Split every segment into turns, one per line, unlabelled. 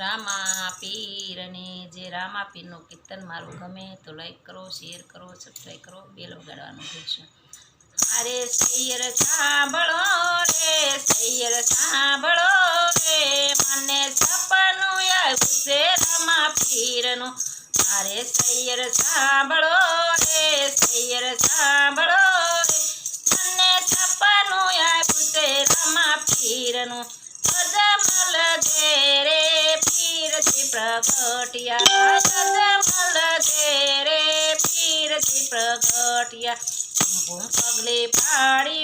રામા પીરને જે રામા પીરનું કીર્તન મારું ગમે તો લાઈક કરો શેર કરો સબસ્ક્રાઈબ કરો બેલ વગાડવાનું ભૂલશો. અરે શૈયર સાંભળો રે, શૈયર સાંભળો રે, મને સપનું આવ્યું છે રામા પીરનું. અરે શૈયર સાંભળો રે, શૈયર સાંભળો રે, મને સપનું આવ્યું છે રામા પીરનું. પ્રગટ્યા અજમલ ઘેરે પીરથી પ્રગટ્યા. કુમકુમ રે રે.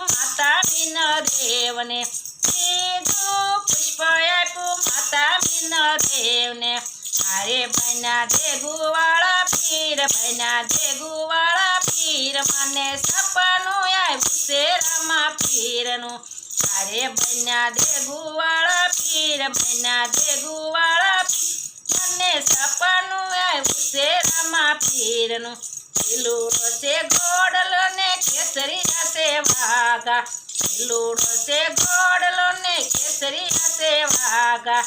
માતા બિન દેવને. હારે પુષ્પ આપ્યું માતા બિન દેવને. અરે બન્યા દેગુવાળા પીર બન્યા દેગુવાળા પીર, મને સપનું આવ્યું છે રામા પીરનું. અરે બન્યા દેગુવાળા પીર બન્યા દેગુવાળા પીર, મને સપનું આવ્યું છે રામા પીરનું. લીલુડો છે ગોડલો ને કેસરિયા છે વાગા લીલુડો છે ગોડલો ને કેસરિયા છે વાગા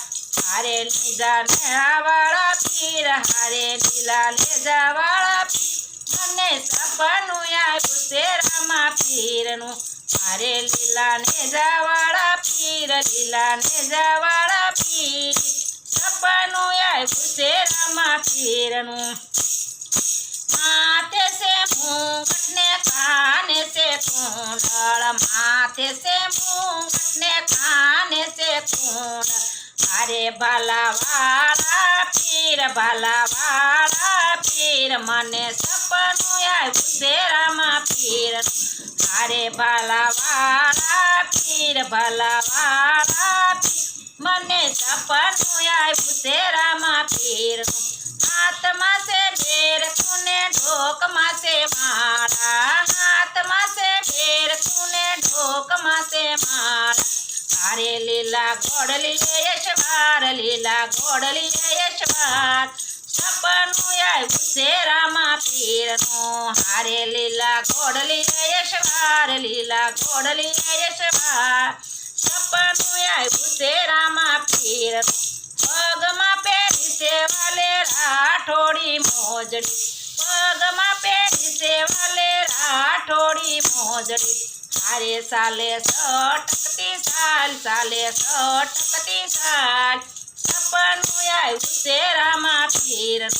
હારે લીધા મેળાવાળા પીર હારે લીલા લેજા વાળા પીર મને સપનું આવ્યું છે રામા પીરનું મારે લીલા નેજા વાળા પીર લીલા નેજા વાળા પીર સપનું આવ્યું છે રામા પીરનું માથે છે મુંગટ ને કાને છે કુંડળ માથે છે મુંગટ ને કાને છે કુંડળ અરે ભાલા વાળા પીર ભાલા વાળા પીર મને સપનું આવ્યું છે રામા પીર અરે ભાલા વાળા પીર ભાલા વાળા પીર મને સપનું આવ્યું છે અરે લીલા ઘોડલી યશવાર લીલા ઘોડલી યશવાર સપનું આવ્યું છે રામા પીરનું હારે લીલા ઘોડલી યશવાર લીલા ઘોડલી યશવાર સપનું આવ્યું છે રામા પીરનું પગમાં પહેરી છે વાલે રાઠોડી મોજડી પગમાં પહેરી છે વાલે રાઠોડી મોજડી હારે સાલે સટકતી સાલ, સાલે સટકતી સાલ. સપનું આવ્યું શેરામાં રામા. પીરનું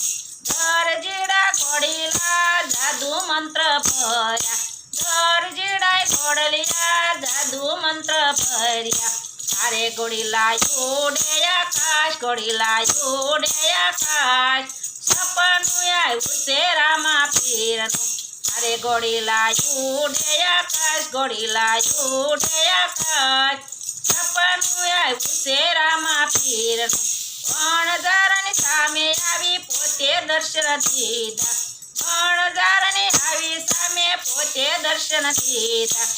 દરજીડા ઘોડીલા જાદુ મંત્ર ભર્યા. દરજીડા ઘોડલિયા જાદુ મંત્ર ભર્યા. તારે ગોળીલા ઉડે આકાશ ગોળીલા ઉડે આકાશ. સપનું આવ્યું શેરામાં રામા. પીરનું અરે ગોળીલા ઉડે આકાશ ગોળીલા ઉડે આકાશ. સપનું આવ્યું શેરામાં પીર પીરનું સામે આવી પોતે દર્શન દીધા. વણઝારની આવી સામે પોતે દર્શન દીધા.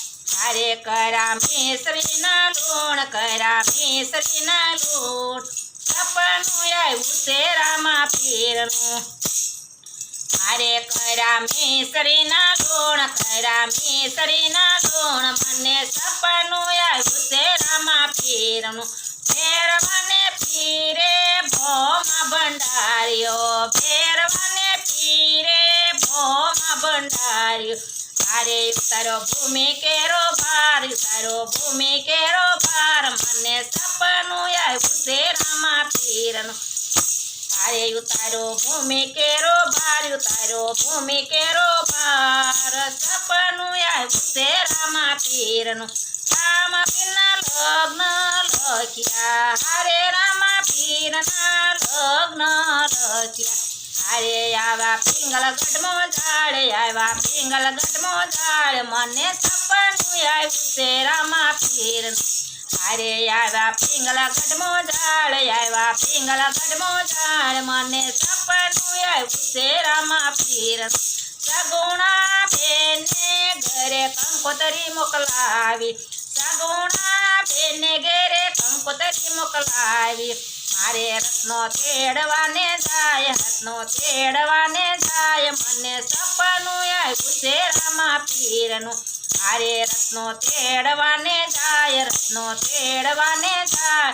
અરે કરા મેસરીના લોણ કરા મેસરીના લોણ સપનું આવ્યું શેરામાં રામા પીરનું. અરે કરા મેસરીના ગુણ કરા મેસરીના ગુણ. મને સપનું આવ્યું છે રામા ફેર મને પીરે ભોમાં ભંડાર્યો. ભેરવાને પીરે ભોમાં ભંડાર્યો. અરે તારો ભૂમિ કેરો ભાર, તારો ભૂમિ કેરો ભાર. મને સપનું આવ્યું છે રામા પીરનું. અરે ઉતારો, ભૂમિ કેરો, ભાર ઉતારો, ભૂમિ કેરો, ભાર. સપનું આવ્યું છે રામા પીરનું, રામ પીરના લગ્ન લખ્યા. હરે રામા પીરના લગ્ન લખ્યા. અરે આવા પિંગલ ગઢમો ઝાડ, આવા પિંગલ ગઢમો ઝાડ. મને સપનું આવ્યું છે રામા પીરનું અરે આવ્યા પિંગલા ગઢમો ઝાડ આવ્યા પિંગલા ગઢમો ઝાડ. મને સપનું આવ્યું છે રામા પીર સગુણા બેને ઘરે કંકોતરી મોકલાવી. સગુણા બેને ઘરે કંકોતરી મોકલાવી. મારે રત્નો તેડવાને જાય, રત્નો તેડવાને જાય. મને પીરનું હારે રત્નો તેડવાને જાય રત્નો તેડવાને જાય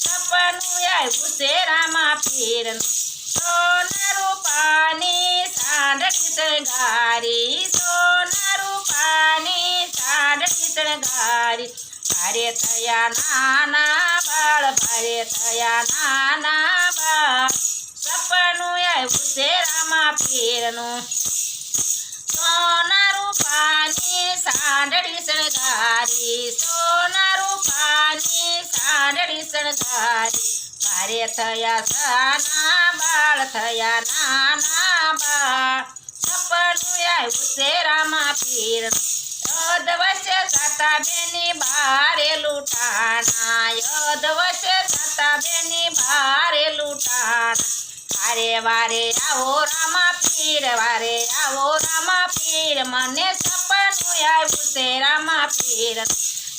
સપનું આવ્યું છે રામા પીરનું સોના રૂપાની સાંડળી શણગારી સોના રૂપાની સાંડળી શણગારી ભારે થયા નાના બાળ ભારે થયા નાના બાળ સપનું આવ્યું છે રામા પીરનું સોના રૂપાની સાંડળી શણગારી, સોના રૂપાની સાંડળી શણગારી. ભારે થયા સાના બાળ, થયા નાના બાળ. સપનું આવ્યું છે રામા પીરનું યોદ વશે સાતા બેની બારે લૂંટાણા. યોદ સાતા બેની બારે લૂંટાણા. વારે વારે આવો રામા પીર, વારે આવો રામા પીર, મને સપનું આવ્યું છે રામા પીર.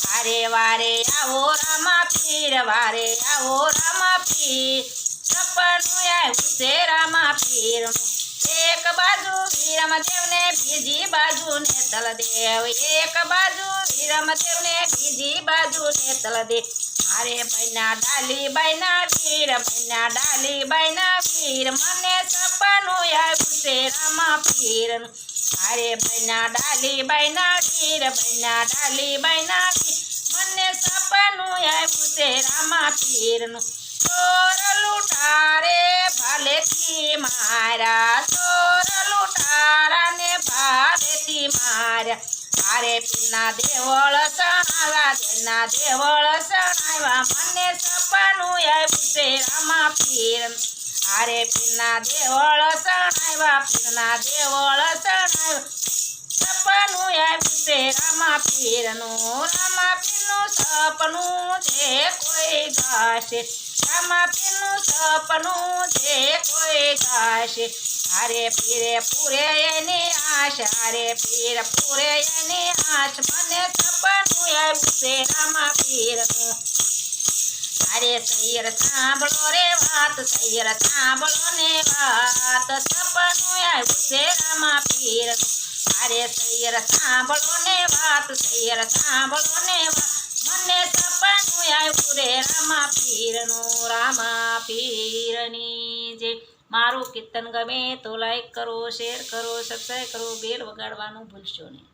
વારે વારે આવો રામા પીર, વારે આવો રામા પીર. સપનું આવ્યું છે રામા પીરનું એક બાજુ વીરમદેવને બીજી બાજુ નેતલ દેવ એક બાજુ વીરમદેવને બીજી બાજુ નેતલ દેવ મારે બૈના ડાલી બૈના વીર બૈના ડાલી બૈના વીર મને સપનું આવ્યું છે રામા પીરનું મારે બૈના ડાલી બૈના વીર બૈના ડાલી બૈના વીર મને સપનું આવ્યું છે રામા પીરનું ચોર લૂંટારે ભાલેથી મારા ચોર લૂંટારાને ભાલેથી માર્યા. મારે પીના દેવળ સણાવ્યા તેના દેવળ સણાવ્યા મને સપનું આવ્યું છે રામા પીર. હારે પીના દેવળ સણાવ્યા પીરના દેવળ સણાવ્યા સપનું આવ્યું છે રામા પીરનું. રામા પીરનું સપનું જે કોઈ ગાશે રામા પીરનું સપનું જે કોઈ ગાશે. હારે પીરે પૂરે એની આશ, હારે પીર પૂરે એની આશ. મને સપનું આવ્યું છે રામા પીરનું? અરે સૈયર સાંભળો રે વાત સૈયર સાંભળો ને વાત. સપનું આવ્યું છે રામા પીરનું? અરે સૈયર સાંભળો ને વાત સૈયર સાંભળો ને વાત મને સપનું આવ્યું રે રામા પીરનું, રામા પીરની જે. મારું કીર્તન ગમે તો લાઈક કરો શેર કરો સબસ્ક્રાઈબ કરો બેલ વગાડવાનું ભૂલશો નહીં.